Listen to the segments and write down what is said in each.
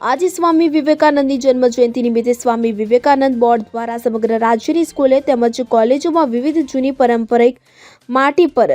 આજે સ્વામી વિવેકાનંદની જન્મ જયંતિ નિમિત્તે સ્વામી વિવેકાનંદ બોર્ડ દ્વારા સમગ્ર રાજ્યની સ્કૂલે તેમજ કોલેજોમાં વિવિધ જૂની પારંપરિક માટી પર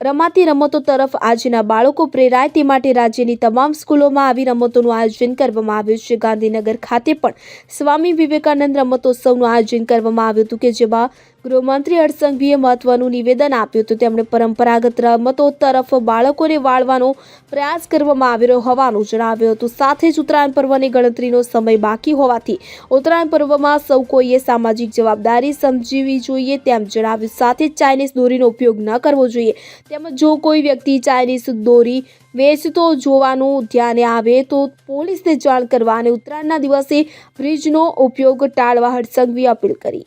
રમાતી રમતો તરફ આજના બાળકો પ્રેરાય. તે માટે રાજ્યની તમામ સ્કૂલોમાં આવી રમતોનું આયોજન કરવામાં આવ્યું છે. ગાંધીનગર ખાતે પણ સ્વામી વિવેકાનંદ રમતોત્સવનું આયોજન કરવામાં આવ્યું હતું કે જેમાં ગૃહમંત્રી હર્ષસંઘવીએ મહત્વનું નિવેદન આપ્યું હતું. તેમણે પરંપરાગત રમતો તરફ બાળકોને વાળવાનો પ્રયાસ કરવામાં આવ્યો હોવાનું જણાવ્યું હતું. સાથે જ ઉત્તરાયણ પર્વની ગણતરીનો સમય બાકી હોવાથી ઉત્તરાયણ પર્વમાં સૌ કોઈએ સામાજિક જવાબદારી સમજવી જોઈએ તેમ જણાવ્યું. સાથે ચાઇનીઝ દોરીનો ઉપયોગ ન કરવો જોઈએ તેમજ જો કોઈ વ્યક્તિ ચાઇનીઝ દોરી વેચતો જોવાનું ધ્યાને આવે તો પોલીસને જાણ કરવા અને ઉત્તરાયણના દિવસે બ્રિજનો ઉપયોગ ટાળવા હરસંઘવી અપીલ કરી.